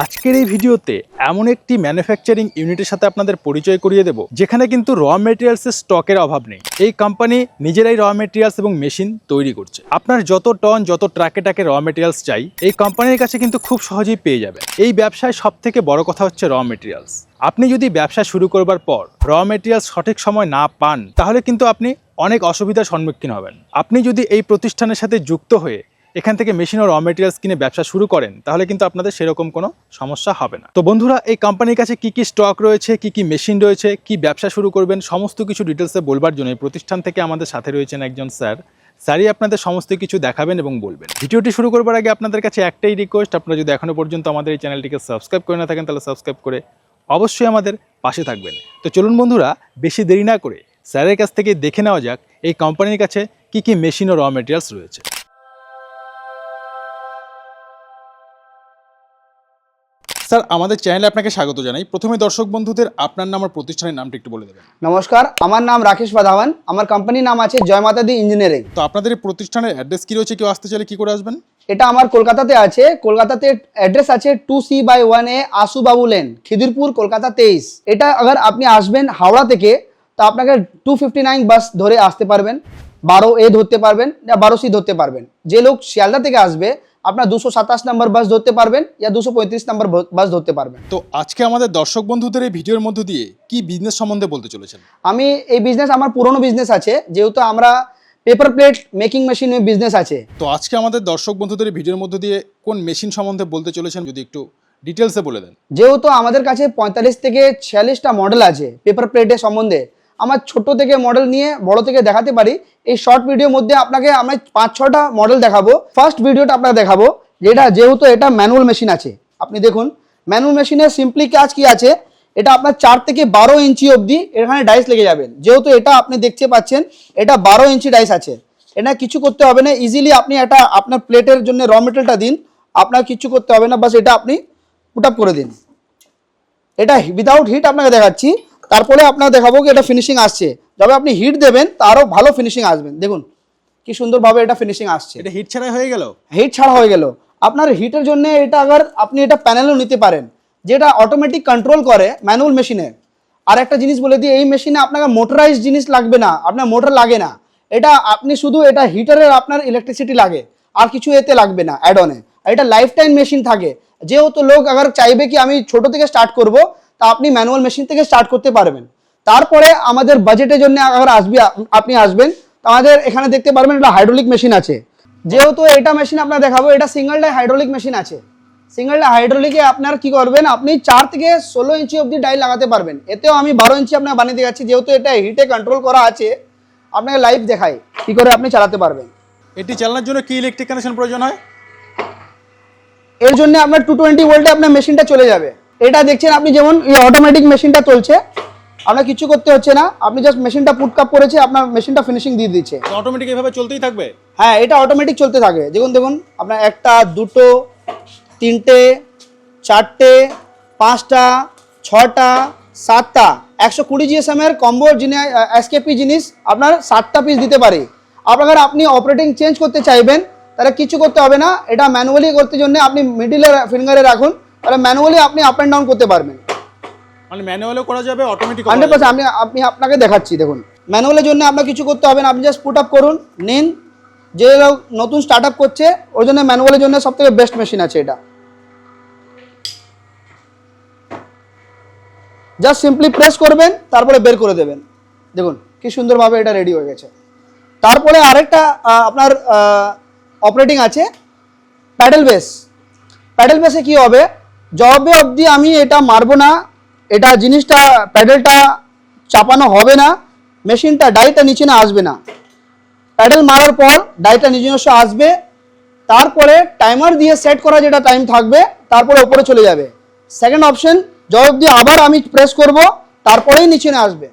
আজকের এই ভিডিওতে এমন একটি ম্যানুফ্যাকচারিং ইউনিটের সাথে আপনাদের পরিচয় করিয়ে দেব, যেখানে কিন্তু র মেটেরিয়ালসের স্টকের অভাব নেই। এই কোম্পানি নিজেরাই র মেটেরিয়ালস এবং মেশিন তৈরি করছে। আপনার যত টন যত ট্রাকে ট্রাকে র মেটেরিয়ালস চাই, এই কোম্পানির কাছে কিন্তু খুব সহজেই পেয়ে যাবে এই ব্যবসায় সব থেকে বড় কথা হচ্ছে র মেটেরিয়ালস আপনি যদি ব্যবসা শুরু করবার পর র মেটেরিয়ালস সঠিক সময় না পান, তাহলে কিন্তু আপনি অনেক অসুবিধার সম্মুখীন হবেন। আপনি যদি এই প্রতিষ্ঠানের সাথে যুক্ত হয়ে এখান থেকে মেশিন ও র মেটেরিয়ালস কিনে ব্যবসা শুরু করেন, তাহলে কিন্তু আপনাদের সেরকম কোনো সমস্যা হবে না। তো বন্ধুরা, এই কোম্পানির কাছে কি কি স্টক রয়েছে, কি কি মেশিন রয়েছে, কি ব্যবসা শুরু করবেন, সমস্ত কিছু ডিটেলসে বলবার জন্য এই প্রতিষ্ঠান থেকে আমাদের সাথে রয়েছেন একজন স্যার স্যারই আপনাদের সমস্ত কিছু দেখাবেন এবং বলবেন। ভিডিওটি শুরু করবার আগে আপনাদের কাছে একটাই রিকোয়েস্ট আপনারা যদি এখনও পর্যন্ত আমাদের এই চ্যানেলটিকে সাবস্ক্রাইব করে না থাকেন, তাহলে সাবস্ক্রাইব করে অবশ্যই আমাদের পাশে থাকবেন। তো চলুন বন্ধুরা, বেশি দেরি না করে স্যারের কাছ থেকে দেখে নেওয়া যাক, এই কোম্পানির কাছে কি কি মেশিন ও র মেটেরিয়ালস রয়েছে। স্যার আমাদের চ্যানেলে আপনাকে স্বাগত জানাই। প্রথমে দর্শক বন্ধুদের আপনার নাম আর প্রতিষ্ঠানের নামটা একটু বলে দেবেন। নমস্কার আমার নাম রাকেশ বাধাওয়ান আমার কোম্পানির নাম আছে জয় মাতা দি ইঞ্জিনিয়ারিং তো আপনাদের এই প্রতিষ্ঠানের অ্যাড্রেস কি রয়েছে? কেউ আসতে চাইলে কি করে আসবেন? এটা আমার কলকাতাতে আছে। কলকাতাতে অ্যাড্রেস আছে two C by one A Ashu Babu lane Khidirpur Kolkata তেইশ। এটা আবার আপনি আসবেন হাওড়া থেকে তো আপনাকে টু ফিফটি নাইন বাস ধরে আসতে পারবেন। বারো এ ধরতে পারবেন বা বারো সি ধরতে পারবেন। যে লোক শিয়ালদা থেকে আসবে আপনার দুশো সাতাশ নম্বর বাস ধরতে পারবেন ইয়া দুশো পঁয়ত্রিশ নম্বর বাস ধরতে পারবেন। তো আজকে আমাদের দর্শক বন্ধুদের এই ভিডিওর মধ্য দিয়ে কি বিজনেস সম্বন্ধে বলতে চলেছেন? আমি এই বিজনেস আমার পুরনো বিজনেস আছে যেহেতু আমরা paper plate making machine business আছে। তো আজকে আমাদের দর্শক বন্ধুদের এই ভিডিওর মধ্য দিয়ে কোন মেশিন সম্বন্ধে বলতে চলেছেন যদি একটু ডিটেলসে বলে দেন। যেহেতু আমাদের কাছে পঁয়তাল্লিশ থেকে ছিয়াল্লিশটা মডেল আছে পেপার প্লেটের সম্বন্ধে আমার ছোট থেকে মডেল নিয়ে বড় থেকে দেখাতে পারি। এই শর্ট ভিডিওর মধ্যে আপনাকে আমি পাঁচ, ছটা মডেল দেখাবো। ফার্স্ট ভিডিওটা আপনাকে দেখাবো, যেটা যেহেতু এটা ম্যানুয়াল মেশিন আছে। আপনি দেখুন ম্যানুয়াল মেশিনের সিম্পলি কাজ কি আছে? এটা আপনার চার থেকে বারো ইঞ্চি অবধি এখানে ডাইস লেগে যাবেন যেহেতু এটা আপনি দেখতে পাচ্ছেন, এটা বারো ইঞ্চি ডাইস আছে। এটা কিছু করতে হবে না ইজিলি আপনি এটা আপনার প্লেটের জন্য র মেটেরিয়ালটা দিন। আপনার কিছু করতে হবে না, বাস এটা আপনি পুট আপ করে দিন। এটা উইদাউট হিট আপনাকে দেখাচ্ছি। তারপরে আপনার দেখাবো কি এটা ফিনিশিং আসছে। যবে আপনি হিট দেবেন তারও ভালো ফিনিশিং আসবেন দেখুন কি সুন্দরভাবে এটা ফিনিশিং আসছে। এটা হিট ছাড়াই হয়ে গেল? হিট ছাড়া হয়ে গেল। আপনার হিটের জন্য এটা আবার আপনি এটা প্যানেলও নিতে পারেন। যেটা অটোমেটিক কন্ট্রোল করে ম্যানুয়াল মেশিনে আর একটা জিনিস বলে দিই এই মেশিনে আপনাকে মোটরাইজ জিনিস লাগবে না। আপনার মোটর লাগে না। এটা আপনি শুধু এটা হিটারের আপনার ইলেকট্রিসিটি লাগে। আর কিছু এতে লাগবে না অ্যাড অনে আর এটা লাইফ টাইম মেশিন থাকে। যেহেতু লোক আবার চাইবে কি আমি ছোট থেকে স্টার্ট করব তা আপনি ম্যানুয়াল মেশিন থেকে স্টার্ট করতে পারবেন। তারপরে আমাদের বাজেটের জন্য আবার আসবে আপনি আসবেন। আমাদের এখানে দেখতে পারবেন এটা হাইড্রোলিক মেশিন আছে। যেহেতু এটা মেশিন আপনার দেখাবো এটা সিঙ্গেল ডাই হাইড্রোলিক মেশিন আছে। সিঙ্গেল ডাই হাইড্রোলিকে আপনার কি করবেন আপনি চার থেকে ষোলো ইঞ্চি অবধি ডাই লাগাতে পারবেন। এতেও আমি বারো ইঞ্চি আপনার বানিয়ে দিয়ে যাচ্ছি যেহেতু এটা হিটে কন্ট্রোল করা আছে আপনাকে লাইভ দেখাই কি করে আপনি চালাতে পারবেন। এটি চালানোর জন্য কি ইলেকট্রিক কানেকশন প্রয়োজন হয়? এর জন্য আপনার টু টোয়েন্টি ভোল্টে আপনার মেশিনটা চলে যাবে। এটা দেখছেন আপনি যেমন এই অটোমেটিক মেশিনটা চলছে আপনার কিছু করতে হচ্ছে না। আপনি জাস্ট মেশিনটা পুট কাপ করেছে আপনার মেশিনটা ফিনিশিং দিয়ে দিচ্ছে। অটোমেটিক এভাবে চলতেই থাকবে? হ্যাঁ এটা অটোমেটিক চলতে থাকে। দেখুন দেখুন আপনার একটা দুটো তিনটে চারটে পাঁচটা ছটা সাতটা। একশো কুড়ি জিএসএম এর কম্বো যিনি এসকেপি জিনিস আপনার সাতটা পিস দিতে পারে। আপনার আপনি অপারেটিং চেঞ্জ করতে চাইবেন তাহলে কিছু করতে হবে না। এটা ম্যানুয়ালি করতে জন্য আপনি মিডিলে ফিঙ্গারে রাখুন। তাহলে ম্যানুয়ালি আপনি আপ অ্যান্ড ডাউন করতে পারবেন। মানে ম্যানুয়ালও করা যাবে অটোমেটিক হান্ড্রেড পার্সেন্ট আমি আমি আপনাকে দেখাচ্ছি দেখুন। ম্যানুয়ালের জন্য আপনার কিছু করতে হবে না আপনি জাস্ট পুট আপ করুন নিন। যে নতুন স্টার্ট আপ করছে ওর জন্য ম্যানুয়ালের জন্য সব থেকে বেস্ট মেশিন আছে এটা। জাস্ট সিম্পলি প্রেস করবেন তারপরে বের করে দেবেন। দেখুন কি সুন্দরভাবে এটা রেডি হয়ে গেছে। তারপরে আরেকটা আপনার অপারেটিং আছে প্যাডেল বেস প্যাডেল বেসে কি হবে? জবে অবধি আমি এটা মারবো না। এটা জিনিসটা, প্যাডেলটা চাপানো হবে না। মেশিনটা ডাইটা নিচে না আসবে না। প্যাডেল মারার পর ডাইটা নিজস্ব আসবে। তারপরে টাইমার দিয়ে সেট করা যেটা টাইম থাকবে, তারপরে ওপরে চলে যাবে। সেকেন্ড অপশন জব অবধি আবার আমি প্রেস করব, তারপরেই নিচে না আসবে।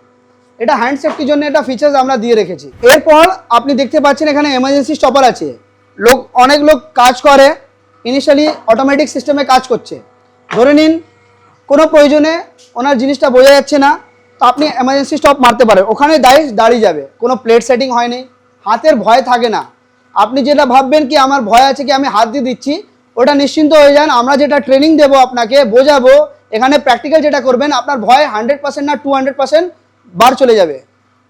এটা হ্যান্ড সেফটির জন্য এটা ফিচার্স আমরা দিয়ে রেখেছি। এরপর আপনি দেখতে পাচ্ছেন এখানে এমার্জেন্সি স্টপার আছে। লোক, অনেক লোক কাজ করে। ইনিশিয়ালি অটোমেটিক সিস্টেমে কাজ করছে। ধরে নিন, কোনো প্রয়োজনে ওনার জিনিসটা বোঝা যাচ্ছে না, তো আপনি এমার্জেন্সি স্টপ মারতে পারেন। ওখানে দায়ী দাঁড়িয়ে যাবে, কোনো প্লেট সেটিং হয়নি, হাতের ভয় থাকে না। আপনি যেটা ভাববেন কি, আমার ভয় আছে কি, আমি হাত দিয়ে দিচ্ছি, ওটা নিশ্চিন্ত হয়ে যান, আমরা যেটা ট্রেনিং দেবো আপনাকে, বোঝাবো, এখানে প্র্যাকটিক্যাল যেটা করবেন, আপনার ভয় হান্ড্রেড পার্সেন্ট না টু হান্ড্রেড পার্সেন্ট বার চলে যাবে।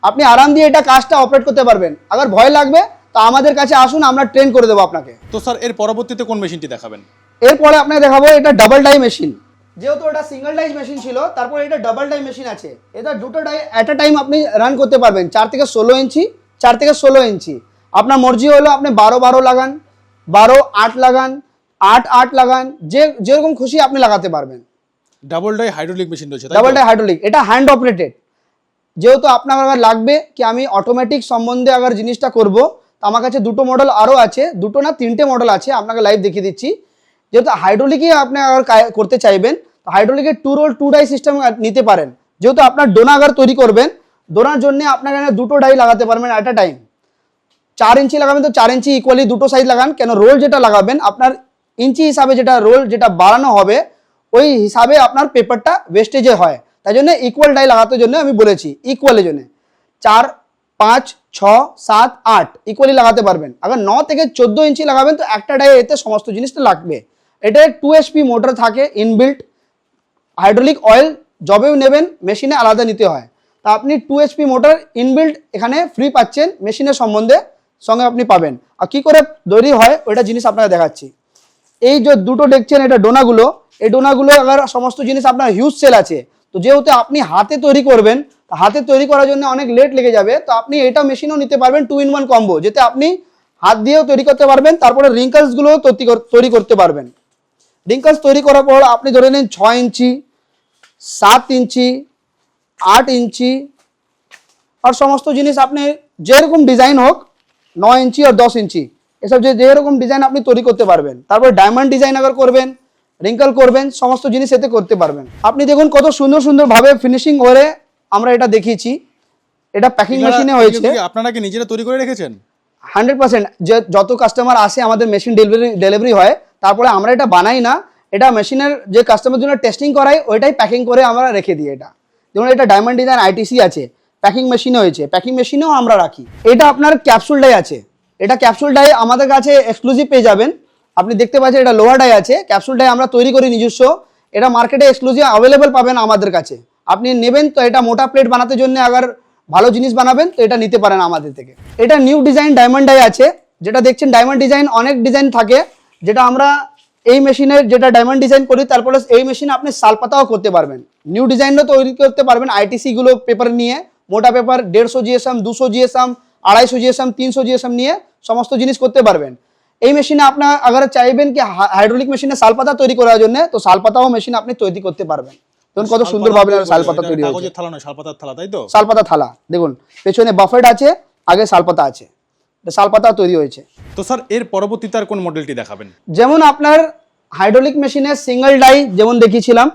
আপনি আরাম দিয়ে এটা কাজটা অপারেট করতে পারবেন। আবার ভয় লাগবে, তো আমাদের কাছে আসুন, আমরা ট্রেন করে দেবো আপনাকে। তো স্যার এর পরবর্তীতে কোন মেশিনটি দেখাবেন? এরপরে আপনাকে দেখাবো এটা ডাবল ডাই মেশিন যেহেতু এটা সিঙ্গেল ডাই মেশিন ছিল তারপর এটা ডাবল ডাই মেশিন আছে। এটা দুটো ডাই অ্যাট আ টাইম আপনি রান করতে পারবেন। চার থেকে ষোলো ইঞ্চি চার থেকে ষোলো ইঞ্চি। আপনার মর্জি হলো আপনি বারো বারো লাগান বারো আট লাগান আট আট লাগান যে যেরকম খুশি আপনি লাগাতে পারবেন। ডাবল ডাই হাইড্রোলিক মেশিন রয়েছে ডাবল ডাই হাইড্রোলিক এটা হ্যান্ড অপারেটেড যেহেতু আপনার আবার লাগবে কি আমি অটোমেটিক সম্বন্ধে আবার জিনিসটা করব তো আমার কাছে দুটো মডেল আরও আছে দুটো না তিনটে মডেল আছে আপনাকে লাইভ দেখিয়ে দিচ্ছি। যেহেতু হাইড্রোলিকই আপনি আবার করতে চাইবেন হাইড্রোলিকের two roll two die system নিতে পারেন। যেহেতু আপনার ডোনাগার তৈরি করবেন, ডোনার জন্য আপনার এখানে দুটো ডাই লাগাতে পারবেন অ্যাট আ টাইম চার ইঞ্চি লাগাবেন তো চার ইঞ্চি ইকুয়ালি দুটো সাইজ লাগান, কেন রোল যেটা লাগাবেন, আপনার ইঞ্চি হিসাবে যেটা রোল যেটা বাড়ানো হবে, ওই হিসাবে আপনার পেপারটা ওয়েস্টেজে হয়। তাই জন্য ইকুয়াল ডাই লাগাতে জন্য আমি বলেছি ইকুয়ালের জন্য। চার, পাঁচ, ছ, সাত, আট ইকুয়ালি লাগাতে পারবেন। আবার ন থেকে চোদ্দ ইঞ্চি লাগাবেন তো একটা ডাই এতে সমস্ত জিনিসটা লাগবে। এটা টু এসপি মোটর থাকে ইনবিল্ট হাইড্রোলিক অয়েল জবেও নেবেন মেশিনে আলাদা নিতে হয়। তা আপনি টু এইচপি মোটর ইনবিল্ট এখানে ফ্রি পাচ্ছেন মেশিনের সম্বন্ধে সঙ্গে আপনি পাবেন। আর কী করে তৈরি হয়, ওইটা জিনিস আপনাকে দেখাচ্ছি। এই যে দুটো দেখছেন, এটা ডোনাগুলো, এই ডোনাগুলো আবার সমস্ত জিনিস আপনার হিউজ সেল আছে। তো যেহেতু আপনি হাতে তৈরি করবেন হাতে তৈরি করার জন্য অনেক লেট লেগে যাবে, তো আপনি এটা মেশিনও নিতে পারবেন টু ইন ওয়ান কম্বো যেতে আপনি হাত দিয়েও তৈরি করতে পারবেন, তারপরে রিঙ্কলসগুলোও তৈরি করতে পারবেন। রিঙ্কলস তৈরি করার পর আপনি ধরে নিন ছয় ইঞ্চি সাত ইঞ্চি আট ইঞ্চি আর সমস্ত জিনিস আপনি যেরকম ডিজাইন হোক নয় ইঞ্চি আর দশ ইঞ্চি এসব যে যেরকম ডিজাইন আপনি তৈরি করতে পারবেন। তারপর ডায়মন্ড ডিজাইন আবার করবেন রিঙ্কল করবেন সমস্ত জিনিস এতে করতে পারবেন। আপনি দেখুন কত সুন্দর সুন্দরভাবে ফিনিশিং করে আমরা এটা দেখিয়েছি। এটা প্যাকিং মেশিনে হয়েছে। আপনারা কি নিজেরা তৈরি করে রেখেছেন? হান্ড্রেড পার্সেন্ট যে যত কাস্টমার আসে আমাদের মেশিন ডেলিভারি ডেলিভারি হয় তারপরে আমরা এটা বানাই না, এটা মেশিনের যে কাস্টমার জন্য টেস্টিং করাই, ওইটাই প্যাকিং করে আমরা রেখে দিই এটা। যেমন এটা ডায়মন্ড ডিজাইন আইটিসি আছে প্যাকিং মেশিনে হয়েছে প্যাকিং মেশিনেও আমরা রাখি। এটা আপনার ক্যাপসুল ডাই আছে। এটা ক্যাপসুল ডাই আমাদের কাছে এক্সক্লুসিভ পেয়ে যাবেন। আপনি দেখতে পাচ্ছেন এটা লোহার ডাই আছে। ক্যাপসুল ডাই আমরা তৈরি করি নিজস্ব। এটা মার্কেটে এক্সক্লুসিভ অ্যাভেলেবেল পাবেন আমাদের কাছে। আপনি নেবেন তো এটা মোটা প্লেট বানাতে জন্য আবার ভালো জিনিস বানাবেন, তো এটা নিতে পারেন আমাদের থেকে। এটা নিউ ডিজাইন ডায়মন্ড ডাই আছে। যেটা দেখছেন ডায়মন্ড ডিজাইন অনেক ডিজাইন থাকে। যেটা আমরা এই মেশিনের যেটা ডায়মন্ড ডিজাইন করি তারপরে এই মেশিনে আপনি শালপাতাও করতে পারবেন। নিউ ডিজাইনও তৈরি করতে পারবেন আইটিসি গুলো পেপার নিয়ে মোটা পেপার দেড়শো জিএসএম দুশো জিএসএম আড়াইশো জিএসএম তিনশো জিএসএম নিয়ে সমস্ত জিনিস করতে পারবেন। এই মেশিনে আপনার আগার চাইবেন কি হাইড্রোলিক মেশিনে শালপাতা তৈরি করার জন্য তো শালপাতাও মেশিন আপনি তৈরি করতে পারবেন। দেখুন কত সুন্দরভাবে শালপাতা তৈরি হয়েছে। থালা নয় শালপাতার থালা তাই তো? শালপাতা থালা দেখুন পেছনে বাফেট আছে আগে শালপাতা আছে। শালপাতা তৈরি হয়েছে। তো স্যার এর পরবর্তীতে আর কোন মডেলটি দেখাবেন? যেমন আপনার হাইড্রোলিক মেশিনে সিঙ্গেল ডাই যেমন দেখিয়েছিলাম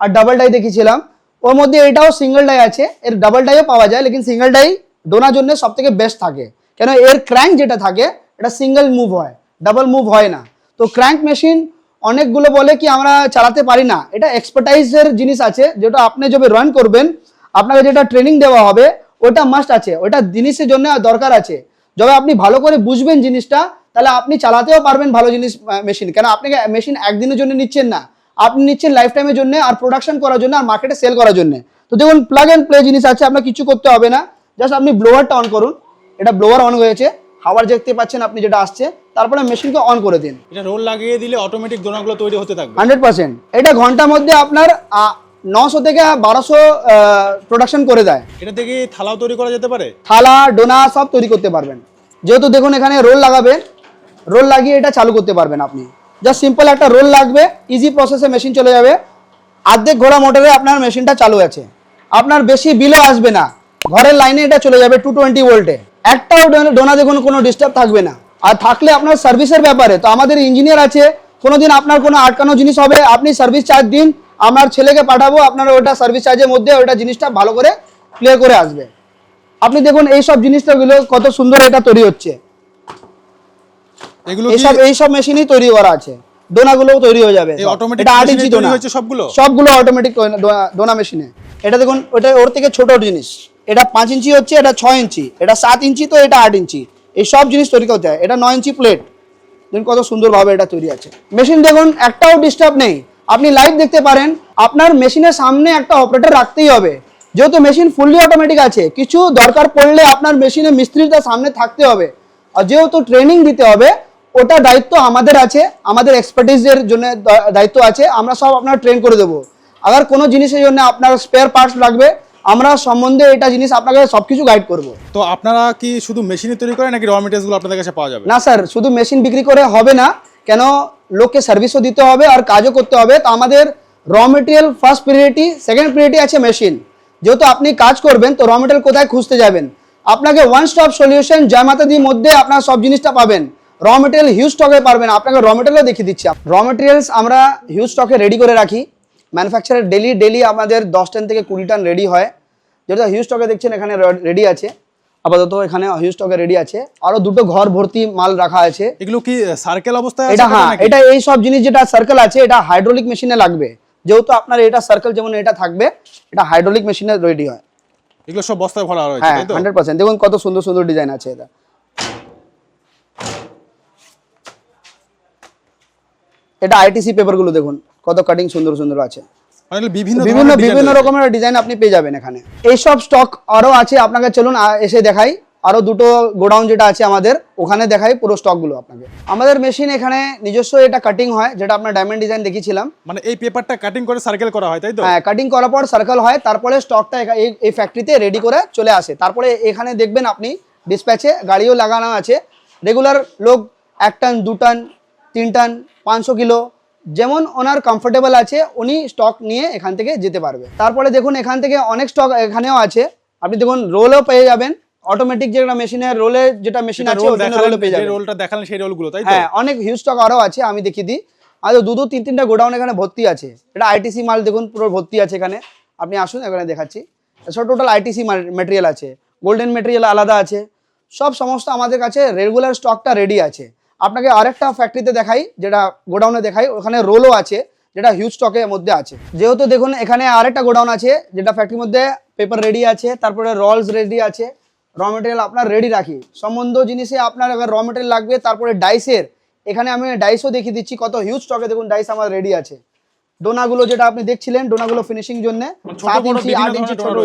আর ডাবল ডাই দেখিয়েছিলাম ওর মধ্যে এটাও সিঙ্গেল ডাই আছে এর ডাবল ডাইও পাওয়া যায় লেকিন সিঙ্গেল ডাই ডোনার জন্য সব থেকে বেস্ট থাকে। কেন এর ক্র্যাঙ্ক যেটা থাকে এটা সিঙ্গেল মুভ হয় ডাবল মুভ হয় না। তো ক্র্যাঙ্ক মেশিন অনেকগুলো বলে কি আমরা চালাতে পারি না। এটা এক্সপার্টাইজের জিনিস আছে যেটা আপনি যবে রান করবেন আপনাকে যেটা ট্রেনিং দেওয়া হবে ওটা মাস্ট আছে ওটা জিনিসের জন্য দরকার আছে। যবে আপনি ভালো করে বুঝবেন জিনিসটা তাহলে আপনি চালাতেও পারবেন ভালো জিনিস মেশিন কেন আপনাকে মেশিন একদিনের জন্য নিচ্ছেন না। আপনি নিচ্ছেন লাইফ টাইমের জন্য আর প্রোডাকশন করার জন্য আর মার্কেটে সেল করার জন্য। তো দেখুন প্লাগ অ্যান্ড প্লে জিনিস আছে আপনার কিছু করতে হবে না। জাস্ট আপনি ব্লোয়ারটা অন করুন। এটা ব্লোয়ার অন হয়েছে। হাওয়ার দেখতে পাচ্ছেন আপনি যেটা আসছে। তারপরে মেশিনকে অন করে দিন। এটা রোল লাগিয়ে দিলে অটোমেটিক দোনাগুলো তৈরি হতে থাকবে। হান্ড্রেড পার্সেন্ট এটা ঘণ্টার মধ্যে আপনার নশো থেকে বারোশো প্রোডাকশন করে দেয়। এটা থেকে থালাও তৈরি করা যেতে পারে? থালা ডোনা সব তৈরি করতে পারবেন। যেহেতু দেখুন এখানে রোল লাগাবেন রোল লাগিয়ে এটা চালু করতে পারবেন আপনি। জাস্ট সিম্পল একটা রোল লাগবে ইজি প্রসেসে মেশিন চলে যাবে। অর্ধেক ঘোড়া মোটরে আপনার মেশিনটা চালু আছে। আপনার বেশি বিলও আসবে না। ঘরের লাইনে এটা চলে যাবে টু টোয়েন্টি ভোল্টে একটাও ডোনা- ডোনা দেখুন কোনো ডিস্টার্ব থাকবে না। আর থাকলে আপনার সার্ভিসের ব্যাপারে তো আমাদের ইঞ্জিনিয়ার আছে কোনোদিন আপনার কোনো আটকানো জিনিস হবে আপনি সার্ভিস চার্জ দিন আমার ছেলেকে পাঠাবো আপনার ওটা সার্ভিস চার্জের মধ্যে ওটা জিনিসটা ভালো করে ক্লিয়ার করে আসবে। আপনি দেখুন এই সব জিনিসটাগুলো কত সুন্দর এটা তৈরি হচ্ছে। এগুলো এইসব এইসব মেশিনই তৈরি করা আছে। তৈরি হয়ে যাবে। এটা আট ইঞ্চি তৈরি হয়েছে সবগুলো? সবগুলো অটোমেটিক মেশিনে এটা দেখুন ওটা ওর থেকে ছোট জিনিস। এটা পাঁচ ইঞ্চি হচ্ছে এটা ছয় ইঞ্চি। এটা সাত ইঞ্চি তো এটা আট ইঞ্চি। এই সব জিনিস তৈরি করতে হয়। এটা নয় ইঞ্চি প্লেট দেখুন কত সুন্দরভাবে এটা তৈরি আছে। মেশিন দেখুন একটাও ডিস্টার্ব নেই। আপনি লাইভ দেখতে পারেন আপনার মেশিনের সামনে একটা অপারেটর রাখতেই হবে। যেহেতু মেশিন ফুললি অটোমেটিক আছে কিছু দরকার পড়লে আপনার মেশিনে মিস্ত্রিটা সামনে থাকতে হবে। আর যেহেতু ট্রেনিং দিতে হবে ওটা দায়িত্ব আমাদের আছে আমাদের এক্সপার্টিসের জন্য দায়িত্ব আছে আমরা সব আপনার ট্রেন করে দেবো। আবার কোনো জিনিসের জন্য আপনার স্পেয়ার পার্টস লাগবে আমরা সম্বন্ধে এটা জিনিস আপনাকে সব কিছু গাইড করব। তো আপনারা কি শুধু মেশিনই তৈরি করেন নাকি র মেটেরিয়ালসগুলো আপনাদের কাছে পাওয়া যাবে? না স্যার শুধু মেশিন বিক্রি করে হবে না কেন লোককে সার্ভিসও দিতে হবে আর কাজও করতে হবে। তো আমাদের raw material first priority second priority আছে মেশিন যেহেতু আপনি কাজ করবেন, তো র মেটেরিয়াল কোথায় খুঁজতে যাবেন? আপনাকে ওয়ান স্টপ সলিউশন জয় মাতাদির মধ্যে আপনার সব জিনিসটা পাবেন। র মেটেরিয়াল হিউজ স্টকে পারবেন। আপনাকে র মেটেরিয়ালও দেখিয়ে দিচ্ছি। র মেটেরিয়ালস আমরা হিউজ স্টকে রেডি করে রাখি। ম্যানুফ্যাকচারের ডেলি ডেলি আমাদের দশ টান থেকে কুড়ি টান রেডি হয়। যেটা হিউজ স্টকে দেখছেন এখানে রেডি আছে। আপাতত এখানে হিউজ স্টকে রেডি আছে। আরও দুটো ঘর ভর্তি মাল রাখা আছে। এগুলো কি সার্কেল অবস্থায় এটা হ্যাঁ এটা এই সব জিনিস যেটা সার্কেল আছে এটা হাইড্রোলিক মেশিনে লাগবে। যেহেতু আপনার এটা সার্কেল যেমন এটা থাকবে এটা হাইড্রোলিক মেশিনে রেডি হয়। এগুলো সব বস্তায় ভরা রয়েছে হ্যাঁ হান্ড্রেড পার্সেন্ট দেখুন কত সুন্দর সুন্দর ডিজাইন আছে এটা। এটা আইটিসি পেপারগুলো দেখুন কত কাটিং সুন্দর সুন্দর আছে। বিভিন্ন বিভিন্ন বিভিন্ন রকমের ডিজাইন আপনি পেয়ে যাবেন এখানে। এইসব স্টক আরও আছে আপনাকে চলুন এসে দেখাই। আরও দুটো গোডাউন যেটা আছে আমাদের ওখানে দেখাই পুরো স্টকগুলো আপনাকে। আমাদের মেশিন এখানে নিজস্ব এটা কাটিং হয় যেটা আপনার ডায়মন্ড ডিজাইন দেখিয়েছিলাম। মানে এই পেপারটা কাটিং করে সার্কেল করা হয় তাই তো? হ্যাঁ কাটিং করার পর সার্কেল হয় তারপরে স্টকটা এই এই ফ্যাক্টরিতে রেডি করে চলে আসে। তারপরে এখানে দেখবেন আপনি ডিসপ্যাচে গাড়িও লাগানো আছে। রেগুলার লোক এক টান দু টান তিন টান পাঁচশো কিলো যেমন ওনার কমফোর্টেবল আছে উনি স্টক নিয়ে এখান থেকে যেতে পারবে। তারপরে দেখুন এখান থেকে অনেক স্টক এখানেও আছে। আপনি দেখুন রোলও পেয়ে যাবেন। অটোমেটিক যেটা মেশিনের রোলে যেটা মেশিন আছে রোল পেয়ে যাবেন। রোলটা দেখালেন সেই রোলগুলো তাই হ্যাঁ অনেক হিউজ স্টক আরও আছে আমি দেখিয়ে দিই। আর দু দু তিন তিনটা গোডাউন এখানে ভর্তি আছে। এটা আইটিসি মাল দেখুন পুরো ভর্তি আছে এখানে। আপনি আসুন এখানে দেখাচ্ছি। সব টোটাল আইটিসি মেটেরিয়াল আছে। গোল্ডেন মেটেরিয়াল আলাদা আছে। সব সমস্ত আমাদের কাছে রেগুলার স্টকটা রেডি আছে। আপনাকে আরেকটা ফ্যাক্টরিতে দেখাই যেটা গোডাউনে দেখাই ওখানে রোলও আছে যেটা হিউজ স্টকের মধ্যে আছে। যেহেতু দেখুন এখানে আরেকটা গোডাউন আছে যেটা ফ্যাক্টরির মধ্যে পেপার রেডি আছে তারপরে রলস রেডি আছে র মেটেরিয়াল আপনার রেডি রাখি। সম্বন্ধ জিনিসে আপনার র মেটেরিয়াল লাগবে তারপরে ডাইসের এখানে আমি ডাইসও দেখিয়ে দিচ্ছি কত হিউজ স্টকে দেখুন ডাইস আমার রেডি আছে। ডোনাগুলো যেটা আপনি দেখছিলেন ডোনাগুলো ফিনিশিং জন্য মানে সাত ইঞ্চি আট ইঞ্চি ছোট?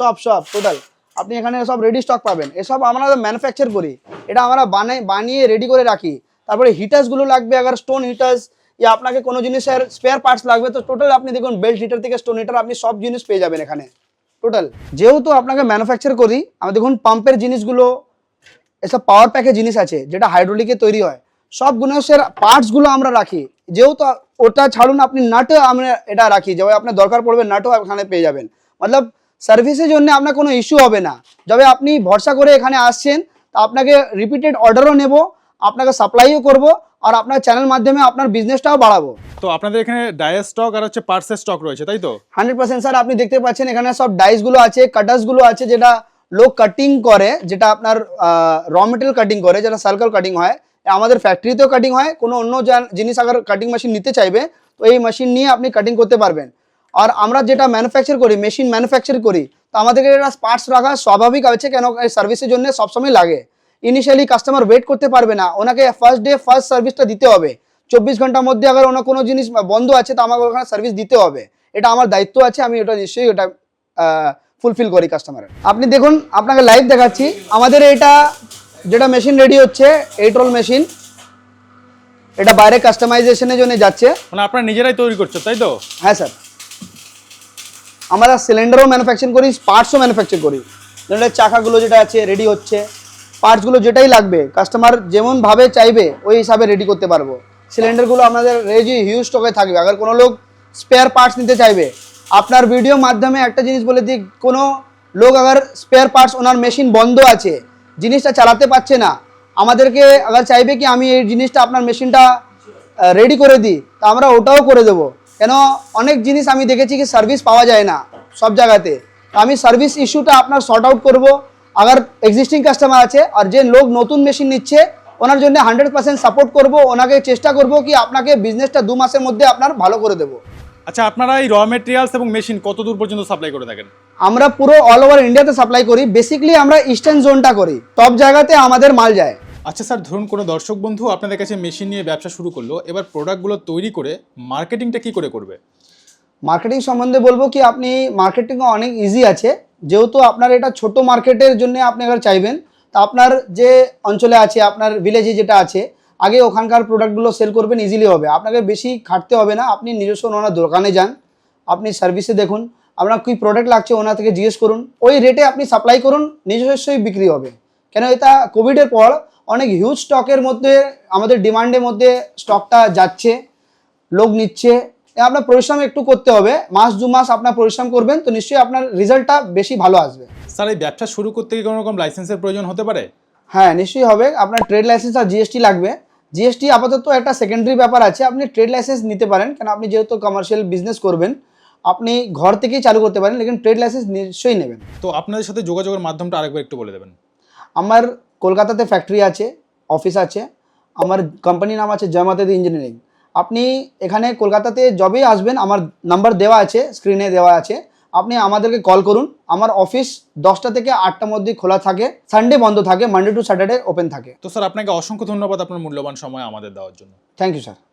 সব সব টোটাল আপনি এখানে সব রেডি স্টক পাবেন। এসব আমরা ম্যানুফ্যাকচার করি। এটা আমরা বানাই, বানিয়ে রেডি করে রাখি। তারপরে হিটার্সগুলো লাগবে, আবার স্টোন হিটার্স ইয়া আপনাকে কোনো জিনিসের স্পেয়ার পার্টস লাগবে। তো টোটাল আপনি দেখুন বেল্ট হিটার থেকে স্টোন হিটার আপনি সব জিনিস পেয়ে যাবেন এখানে। টোটাল যেহেতু আপনাকে ম্যানুফ্যাকচার করি আমি দেখুন পাম্পের জিনিসগুলো, এসব পাওয়ার প্যাকের জিনিস আছে, যেটা হাইড্রোলিকে তৈরি হয়। সব গুণের পার্টসগুলো আমরা রাখি। যেহেতু ওটা ছাড়ুন, আপনি নাটও আমরা এটা রাখি। যেভাবে আপনার দরকার পড়বে, নাটও এখানে পেয়ে যাবেন। মতলব সার্ভিসের জন্য আপনার কোনো ইস্যু হবে না। যবে আপনি ভরসা করে এখানে আসছেন তা আপনাকে রিপিটেড অর্ডারও নেব আপনাকে সাপ্লাইও করব আর আপনার চ্যানেল মাধ্যমে আপনার বিজনেসটাও বাড়াবো। তো আপনাদের এখানে ডায়ার স্টক আর হচ্ছে পার্সের স্টক রয়েছে তাই তো? হান্ড্রেড পার্সেন্ট স্যার আপনি দেখতে পাচ্ছেন এখানে সব ডাইসগুলো আছে কাটার্সগুলো আছে যেটা লোক কাটিং করে যেটা আপনার র মেটেরিয়াল কাটিং করে যেটা সার্কেল কাটিং হয়। আমাদের ফ্যাক্টরিতেও কাটিং হয় কোনো অন্য জান- জিনিস আবার কাটিং মেশিন নিতে চাইবে তো এই মেশিন নিয়ে আপনি কাটিং করতে পারবেন। আর আমরা যেটা ম্যানুফ্যাকচার করি মেশিন ম্যানুফ্যাকচার করি তো আমাদেরকে এটা পার্টস রাখা স্বাভাবিক আছে কেন? এই সার্ভিসের জন্য সবসময় লাগে। ইনিশিয়ালি কাস্টমার ওয়েট করতে পারবে না। ওনাকে ফার্স্ট ডে ফার্স্ট সার্ভিসটা দিতে হবে। চব্বিশ ঘণ্টার মধ্যে আবার ওনার কোনো জিনিস বন্ধ আছে তো আমাকে ওখানে সার্ভিস দিতে হবে। এটা আমার দায়িত্ব আছে আমি ওটা নিশ্চয়ই ওটা ফুলফিল করি কাস্টমারের আপনি দেখুন আপনাকে লাইভ দেখাচ্ছি। আমাদের এটা যেটা মেশিন রেডি হচ্ছে এইট রোল মেশিন এটা বাইরে কাস্টমাইজেশনের জন্য যাচ্ছে। মানে আপনারা নিজেরাই তৈরি করছ তাই তো? হ্যাঁ স্যার। আমরা সিলিন্ডারও ম্যানুফ্যাকচার করি পার্টসও ম্যানুফ্যাকচার করি। যেটা চাকাগুলো যেটা আছে রেডি হচ্ছে। পার্টসগুলো যেটাই লাগবে কাস্টমার যেমনভাবে চাইবে, ওই হিসাবে রেডি করতে পারব। সিলিন্ডারগুলো আমাদের রেজি হিউজ স্টকে থাকবে। আবার কোনো লোক স্পেয়ার পার্টস নিতে চাইবে। আপনার ভিডিও মাধ্যমে একটা জিনিস বলে দিই, কোনো লোক আবার স্পেয়ার পার্টস ওনার মেশিন বন্ধ আছে, জিনিসটা চালাতে পারছে না। আমাদেরকে আবার চাইবে কি, আমি এই জিনিসটা আপনার মেশিনটা রেডি করে দিই, তা আমরা ওটাও করে দেবো। কেন অনেক জিনিস আমি দেখেছি কি সার্ভিস পাওয়া যায় না সব জায়গাতে। তো আমি সার্ভিস ইস্যুটা আপনার শর্ট আউট করব। আবার এক্সিস্টিং কাস্টমার আছে আর যে লোক নতুন মেশিন নিচ্ছে ওনার জন্য হান্ড্রেড পার্সেন্ট সাপোর্ট করব। ওনাকে চেষ্টা করব কি আপনাকে বিজনেসটা দু মাসের মধ্যে আপনার ভালো করে দেবো। আচ্ছা আপনারা এই র মেটেরিয়ালস এবং মেশিন কত দূর পর্যন্ত সাপ্লাই করে থাকেন? আমরা পুরো অল ওভার ইন্ডিয়াতে সাপ্লাই করি। বেসিকলি আমরা ইস্টার্ন জোনটা করি। টপ জায়গাতে আমাদের মাল যায়। আচ্ছা স্যার, ধরুন কোনো দর্শক বন্ধু আপনাদের কাছে মেশিন নিয়ে ব্যবসা শুরু করল, এবার প্রোডাক্টগুলো তৈরি করে মার্কেটিংটা কি করে করবে? মার্কেটিং সম্বন্ধে বলব কি, আপনি মার্কেটিং অনেক ইজি আছে। যেহেতু আপনার এটা ছোট মার্কেটের জন্য আপনি আবার চাইবেন, তা আপনার যে অঞ্চলে আছে, আপনার ভিলেজে যেটা আছে, আগে ওখানকার প্রোডাক্টগুলো সেল করবেন ইজিলি হবে। আপনাকে বেশি খাটতে হবে না, আপনি নিজস্ব ওনার দোকানে যান, আপনি সার্ভিসে দেখুন, আপনার কী প্রোডাক্ট লাগছে ওনার থেকে জিজ্ঞেস করুন, ওই রেটে আপনি সাপ্লাই করুন, নিজস্বই বিক্রি হবে। কেন, এটা কোভিডের পর অনেক হিউজ স্টকের মধ্যে আমাদের ডিমান্ডের মধ্যে স্টকটা যাচ্ছে লোক নিচ্ছে। আপনার পরিশ্রম একটু করতে হবে মাস দু মাস আপনার পরিশ্রম করবেন তো নিশ্চয়ই আপনার রেজাল্টটা বেশি ভালো আসবে। স্যার এই ব্যবসা শুরু করতে কি কোনো রকম লাইসেন্সের প্রয়োজন হতে পারে? হ্যাঁ নিশ্চয়ই হবে। আপনার ট্রেড লাইসেন্স আর জিএসটি লাগবে। জিএসটি আপাতত একটা সেকেন্ডারি ব্যাপার আছে আপনি ট্রেড লাইসেন্স নিতে পারেন কেন আপনি যেহেতু কমার্শিয়াল বিজনেস করবেন আপনি ঘর থেকেই চালু করতে পারেন লেকিন ট্রেড লাইসেন্স নিশ্চয়ই নেবেন। তো আপনাদের সাথে যোগাযোগের মাধ্যমটা আরেকবার একটু বলে দেবেন। আমার কলকাতাতে ফ্যাক্টরি আছে অফিস আছে আমার কোম্পানির নাম আছে জয়মাতাদি ইঞ্জিনিয়ারিং আপনি এখানে কলকাতাতে যবেই আসবেন আমার নাম্বার দেওয়া আছে স্ক্রিনে দেওয়া আছে আপনি আমাদেরকে কল করুন। আমার অফিস দশটা থেকে আটটার মধ্যে খোলা থাকে সানডে বন্ধ থাকে মানডে টু স্যাটারডে ওপেন থাকে। তো স্যার আপনাকে অসংখ্য ধন্যবাদ আপনার মূল্যবান সময় আমাদের দেওয়ার জন্য। Thank you sir